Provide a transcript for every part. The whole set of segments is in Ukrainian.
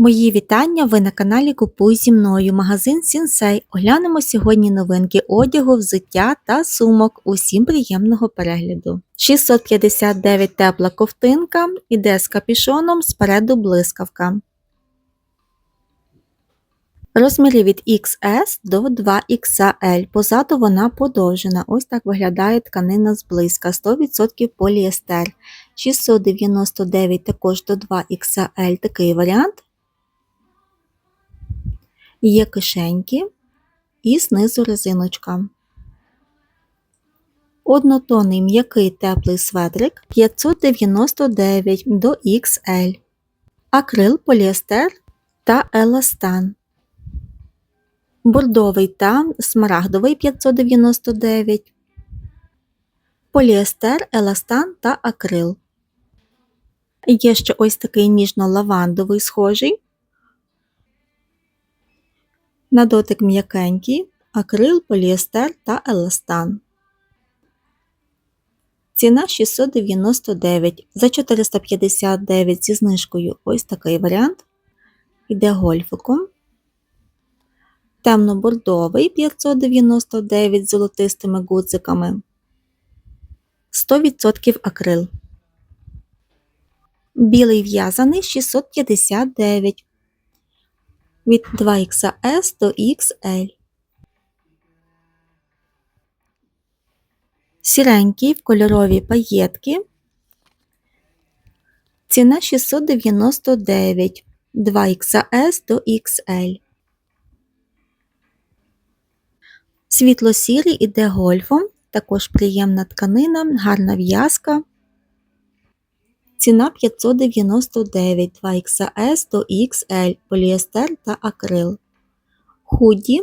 Мої вітання! Ви на каналі Купуй зі мною. Магазин Сінсей. Оглянемо сьогодні новинки одягу, взуття та сумок. Усім приємного перегляду. 659 тепла ковтинка, іде з капішоном, спереду блискавка. Розміри від XS до 2XL. Позаду вона подовжена. Ось так виглядає тканина зблизька. 100% поліестер. 699 також до 2XL такий варіант. Є кишеньки і знизу резиночка. Однотонний м'який теплий светрик 599 до XL. Акрил, поліестер та еластан. Бордовий та смарагдовий 599. Поліестер, еластан та акрил. Є ще ось такий ніжно-лавандовий схожий. На дотик м'якенький, акрил, поліестер та еластан. Ціна 699 за 459 зі знижкою ось такий варіант. Іде гольфиком. Темно-бордовий 599 з золотистими гудзиками. 100% акрил. Білий в'язаний 659 від 2XS до XL. Сіренький в кольорові паєтки. Ціна 699 2XS до XL. Світло-сірий іде гольфом, також приємна тканина, гарна в'язка. Ціна 599 2XS до XL, поліестер та акрил. Худі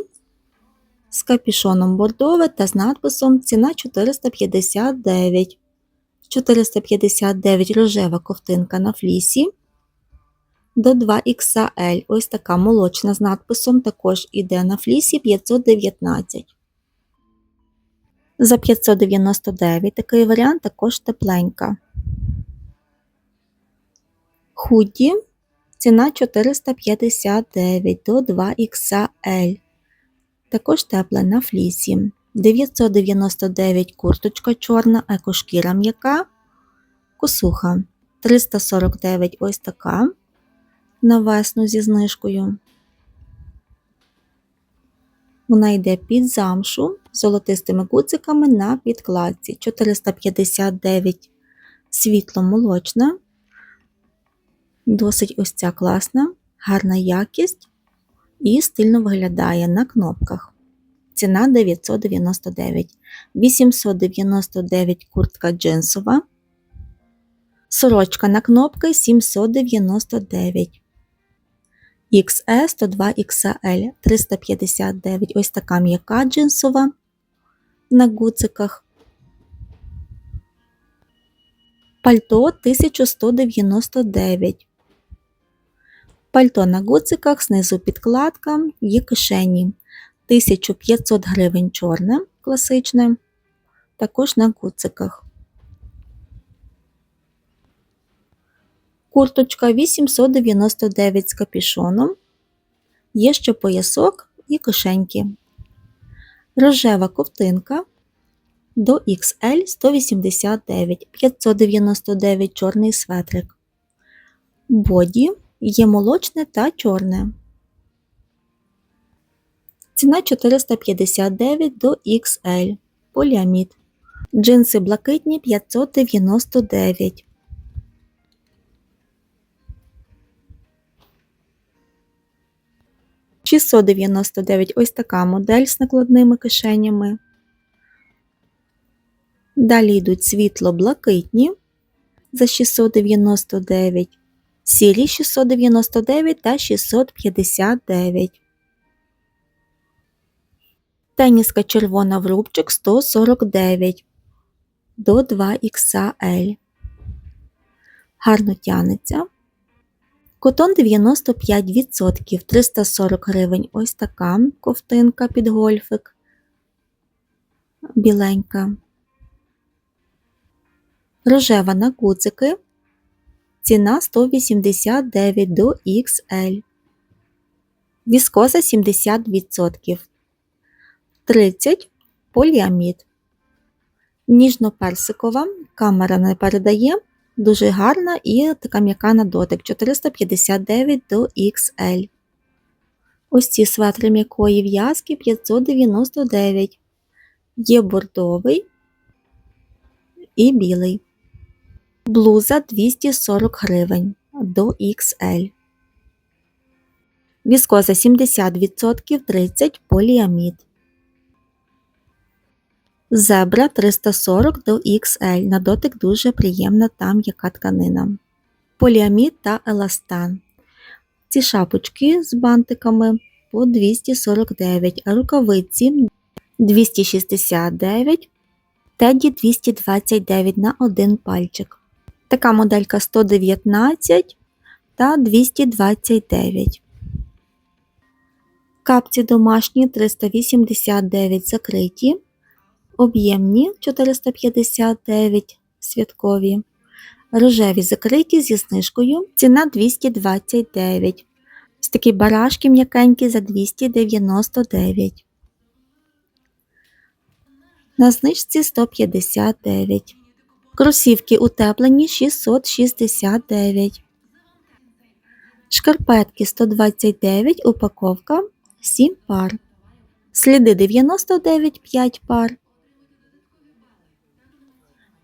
з капюшоном бордове та з надписом ціна 459. 459 рожева ковтинка на флісі. До 2XL. Ось така молочна з надписом також іде на флісі 519. За 599 такий варіант також тепленька. Худі ціна 459 до 2XL. Також тепле на флісі. 999 курточка чорна, екошкіра м'яка, косуха. 349 ось така на весну зі знижкою. Вона йде під замшу з золотистими гудзиками на підкладці. 459 світло молочна. Досить ось ця класна, гарна якість і стильно виглядає на кнопках. Ціна 999, 899 куртка джинсова. Сорочка на кнопки 799. XS 102 XL 359. Ось така м'яка джинсова на гуциках. Пальто 1199. Пальто на гуциках, знизу підкладка, є кишені 1500 гривень чорне, класичне, також на гуциках. Курточка 899 з капішоном. Є ще поясок і кишеньки. Рожева ковтинка до XL 189 599 чорний светрик. Боді є молочне та чорне. Ціна 459 до XL. Поліамід. Джинси блакитні 599. Шістсот дев'яносто дев'ять ось така модель з накладними кишенями. Далі йдуть світло-блакитні за 699 сірі 699 та 659. Теніска червона в рубчик 149 до 2XL. Гарно тянеться. Котон 95%, 340 гривень. Ось така ковтинка під гольфик. Біленька. Рожева на гудзики Ціна 189 до XL. Віскоза 70%. 30 поліамід. Ніжно-персикова, камера не передає, дуже гарна і така м'яка на дотик 459 до XL. Ось ці светри м'якої в'язки 599. Є бордовий і білий. Блуза 240 гривень до XL. Віскоза 70% 30 поліамід. Зебра 340 до XL. На дотик дуже приємна там яка тканина. Поліамід та еластан. Ці шапочки з бантиками по 249, а рукавиці 269, теді 229 на один пальчик. Така моделька 119 та 229. Капці домашні 389 закриті, об'ємні 459 святкові, рожеві закриті зі знижкою, ціна 229. Ось такі барашки м'якенькі за 299. На знижці 159. Кросівки утеплені 669. Шкарпетки 129, упаковка 7 пар. Сліди 99 5 пар.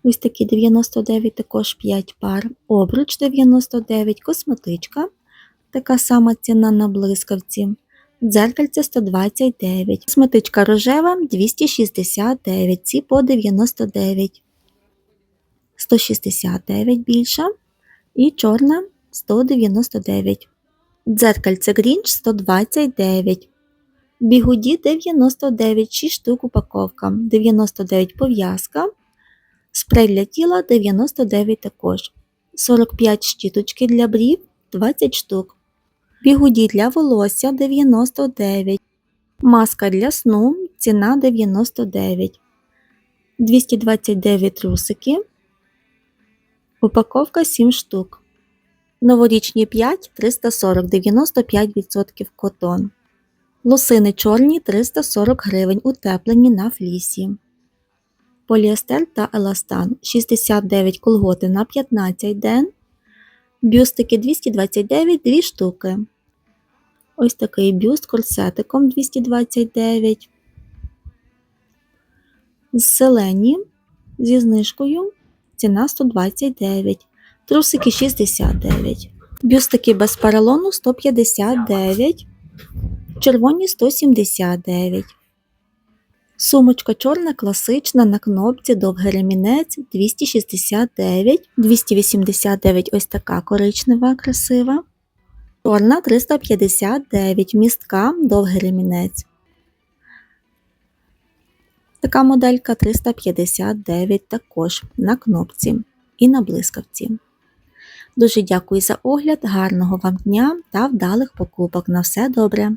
Ось такі 99 також 5 пар. Обруч 99, косметичка. Така сама ціна на блискавці. Дзеркальце 129. Косметичка рожева 269, ці по 99. 169 більша. І чорна 199. Дзеркальце Грінч 129. Бігуді 99, 6 штук упаковка. 99 пов'язка. Спрей для тіла 99 також. 45 щіточки для брів 20 штук. Бігуді для волосся 99. Маска для сну ціна 99. 229 трусики. Упаковка 7 штук. Новорічні 5 340 95% котон. Лосини чорні 340 гривень утеплені на флісі. Поліестер та еластан 69 колготи на 15 ден. Бюстики 229 2 штуки. Ось такий бюст корсетиком 229. Зелені зі знижкою ціна 129. Трусики 69. Бюстики без поролону 159. Червоні 179. Сумочка чорна класична на кнопці довгий ремінець 269, 289 ось така коричнева, красива. Чорна 359, містка довгий ремінець. Така моделька 359 також на кнопці і на блискавці. Дуже дякую за огляд, гарного вам дня та вдалих покупок. На все добре!